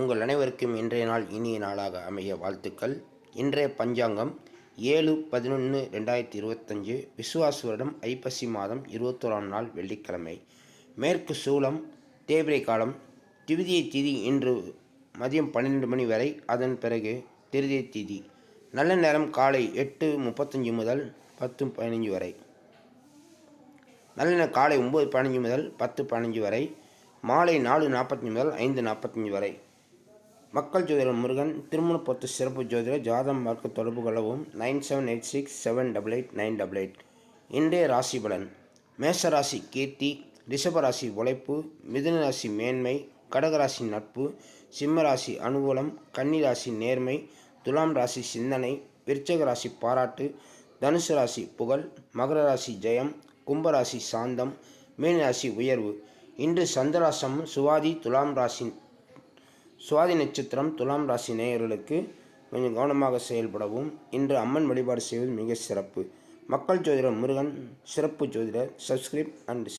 உங்கள் அனைவருக்கும் இன்றைய நாள் இனிய நாளாக அமைய வாழ்த்துக்கள். இன்றைய பஞ்சாங்கம் ஏழு பதினொன்று ரெண்டாயிரத்தி இருபத்தஞ்சு விசுவாச வருடம் ஐப்பசி மாதம் இருபத்தோராம் நாள் வெள்ளிக்கிழமை. மேற்கு சூளம் தேய்பிரை காலம் திவிதியை திதி இன்று மதியம் பன்னிரெண்டு மணி வரை அதன் பிறகு திருதியை திதி. நல்ல நேரம் காலை எட்டு முப்பத்தஞ்சு முதல் பத்து பதினஞ்சு வரை. நல்ல நேரம் காலை ஒம்பது பதினஞ்சு முதல் பத்து பதினஞ்சு வரை. மாலை நாலு நாற்பத்தஞ்சு முதல் ஐந்து நாற்பத்தஞ்சு வரை. மக்கள் ஜோதிடர் முருகன் திருமணப்பத்து சிறப்பு ஜோதிடர் ஜாதம் பார்க்க தொடர்பு கொள்ளவும் nine seven eight six seven double eight nine double eight. இன்றைய ராசி பலன் மேஷ ராசி கீர்த்தி ரிஷபராசி உழைப்பு மிதுன ராசி மேன்மை கடகராசி நட்பு சிம்ம ராசி அனுகூலம் கன்னிராசி நேர்மை துலாம் ராசி சிந்தனை விருச்சக ராசி பாராட்டு தனுசு ராசி புகழ் மகர ராசி ஜெயம் கும்பராசி சாந்தம் மீனராசி உயர்வு. இன்று சந்திராசம் சுவாதி துலாம் ராசி சுவாதி நட்சத்திரம் துலாம் ராசி நேயர்களுக்கு கொஞ்சம் கவனமாக செயல்படவும் இன்று அம்மன் வழிபாடு செய்வது மிக சிறப்பு. மக்கள் ஜோதிடர் முருகன் சிறப்பு ஜோதிடர் சப்ஸ்கிரைப் அண்ட்